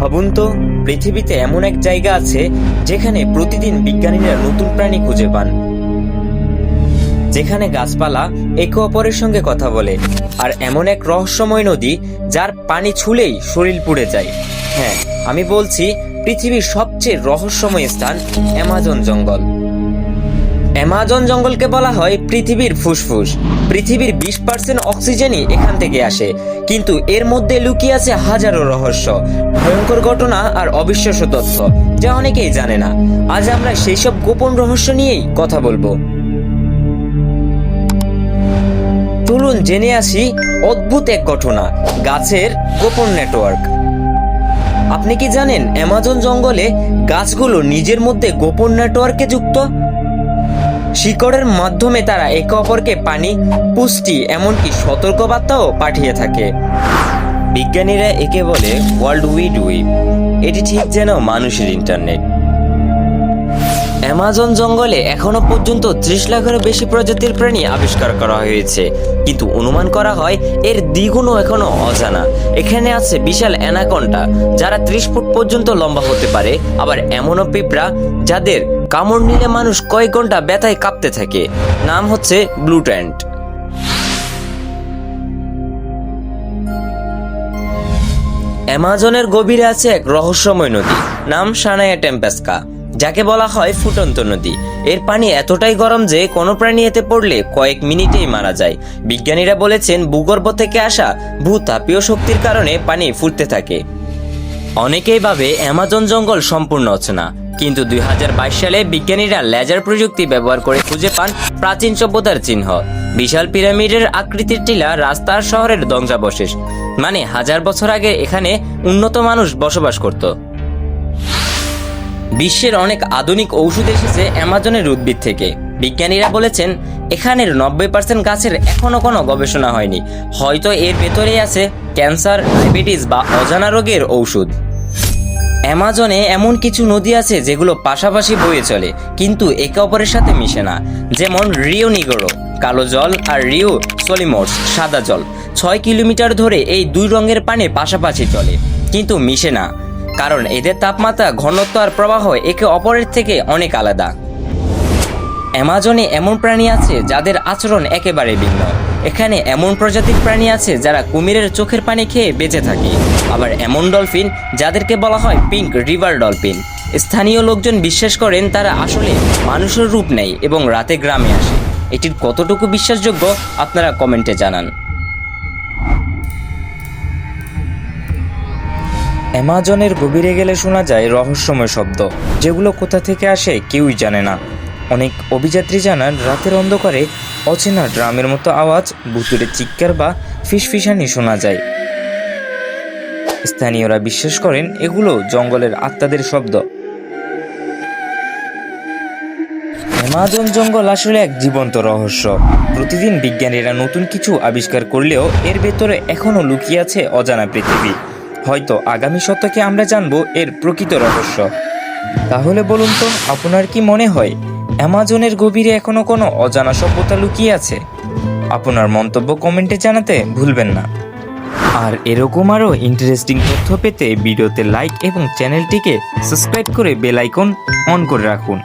ভাবুন তো, পৃথিবীতে এমন এক জায়গা আছে যেখানে প্রতিদিন বিজ্ঞানীরা নতুন প্রাণী খুঁজে পান। যেখানে গাছপালা একে অপরের সঙ্গে কথা বলে, আর এমন এক রহস্যময় নদী যার পানি ছুলেই শরীর পুড়ে যায়। হ্যাঁ আমি বলছি পৃথিবীর সবচেয়ে রহস্যময় স্থান অ্যামাজন জঙ্গল। অ্যামাজন জঙ্গলকে বলা হয় পৃথিবীর ফুসফুস। পৃথিবীর বিশ পার্সেন্ট অক্সিজেনই এখান থেকে আসে। কিন্তু এর মধ্যে লুকিয়ে আছে হাজারো রহস্য, ভয়ঙ্কর ঘটনা আর অবিশ্বাস্য তথ্য, যা অনেকেই জানে না। আজ আমরা সেই সব গোপন রহস্য নিয়েই কথা বলব। চলুন জেনে আসি অদ্ভুত এক ঘটনা, গাছের গোপন নেটওয়ার্ক। আপনি কি জানেন অ্যামাজন জঙ্গলে গাছগুলো নিজের মধ্যে গোপন নেটওয়ার্কে যুক্ত? শিকড়ের মাধ্যমে তারা একে অপরকে পানি, পুষ্টি, এমনকি সতর্কবার্তাও পাঠিয়ে থাকে। বিজ্ঞানীরা একে বলে ওয়ার্ল্ড উইড উইপ এটি ঠিক যেন মানুষের ইন্টারনেট অ্যামাজন জঙ্গলে এখনও পর্যন্ত ত্রিশ লাখেরও বেশি প্রজাতির প্রাণী আবিষ্কার করা হয়েছে। কিন্তু অনুমান করা হয় এর দ্বিগুণও এখনও অজানা। এখানে আছে বিশাল অ্যানাকন্টা যারা ত্রিশ ফুট পর্যন্ত লম্বা হতে পারে। আবার এমনও পিঁপড়া, যাদের কামড় নিলে মানুষ কয়েক ঘণ্টা ব্যথায় কাঁপতে থাকে। নাম হচ্ছে ব্লুট্যান্ট অ্যামাজনের গভীরে আছে এক রহস্যময় নদী, নাম সানায়া টেম্পেস্কা। যাকে বলা হয় ফুটন্ত নদী। এর পানি এতটাই গরম যে কোনো প্রাণী এতে পড়লে কয়েক মিনিটেই মারা যায়। বিজ্ঞানীরা বলেছেন, ভূগর্ভ থেকে আসা ভূতাপীয় শক্তির কারণে পানি ফুটতে থাকে। অনেকেই ভাবে অ্যামাজন জঙ্গল সম্পূর্ণ অচেনা, কিন্তু দুই হাজার বাইশ সালে বিজ্ঞানীরা লেজার প্রযুক্তি ব্যবহার করে খুঁজে পান প্রাচীন সভ্যতার চিহ্ন। বিশাল পিরামিডের আকৃতির টিলা রাস্তার শহরের ধ্বংসাবশেষ মানে হাজার বছর আগে এখানে উন্নত মানুষ বসবাস করত। বিশ্বের অনেক আধুনিক ঔষধ এসেছে অ্যামাজনের উদ্ভিদ থেকে। বিজ্ঞানীরা বলেছেন, এখানের নব্বই পার্সেন্ট গাছের এখনও কোনো গবেষণা হয়নি। হয়তো এর ভেতরেই আছে ক্যান্সার, ডায়াবেটিস বা অজানা রোগের ঔষধ। অ্যামাজনে এমন কিছু নদী আছে যেগুলো পাশাপাশি বয়ে চলে, কিন্তু একে অপরের সাথে মিশে না। যেমন রিও নিগরো, কালো জল আর রিও সলিমোর্স, সাদা জল। ছয় কিলোমিটার ধরে এই দুই রঙের পানি পাশাপাশি চলে, কিন্তু মিশে না। কারণ এদের তাপমাত্রা, ঘনত্ব আর প্রবাহ একে অপরের থেকে অনেক আলাদা। অ্যামাজনে এমন প্রাণী আছে যাদের আচরণ একেবারে ভিন্ন। এখানে এমন প্রজাতির প্রাণী আছে যারা কুমিরের চোখের পানি খেয়ে বেঁচে থাকে। আবার এমন ডলফিন যাদেরকে বলা হয় পিঙ্ক রিভার ডলফিন। স্থানীয় লোকজন বিশ্বাস করেন তারা আসলে মানুষের রূপ নেয় এবং রাতে গ্রামে আসে। এটির কতটুকু বিশ্বাসযোগ্য আপনারা কমেন্টে জানান। অ্যামাজনের গভীরে গেলে শোনা যায় রহস্যময় শব্দ। যেগুলো কোথা থেকে আসে কেউই জানে না। অনেক অভিযাত্রী জানান, রাতের অন্ধকারে অচেনা ড্রামের মতো আওয়াজ, ভুতুরে চিৎকার বা ফিসফিসানি শোনা যায়। স্থানীয়রা বিশ্বাস করেন, এগুলো জঙ্গলের আত্মাদের শব্দ। অ্যামাজন জঙ্গল আসলে এক জীবন্ত রহস্য। প্রতিদিন বিজ্ঞানীরা নতুন কিছু আবিষ্কার করলেও এর ভেতরে এখনও লুকিয়ে আছে অজানা পৃথিবী। হয়তো আগামী শতকে আমরা জানব এর প্রকৃত রহস্য। তাহলে বলুন তো, আপনার কি মনে হয়, অ্যামাজনের গভীরে এখনও কোনো অজানা সভ্যতা লুকিয়ে আছে? আপনার মন্তব্য কমেন্টে জানাতে ভুলবেন না। আর এরকম আরও ইন্টারেস্টিং তথ্য পেতে ভিডিওতে লাইক এবং চ্যানেলটিকে সাবস্ক্রাইব করে বেল আইকন অন করে রাখুন।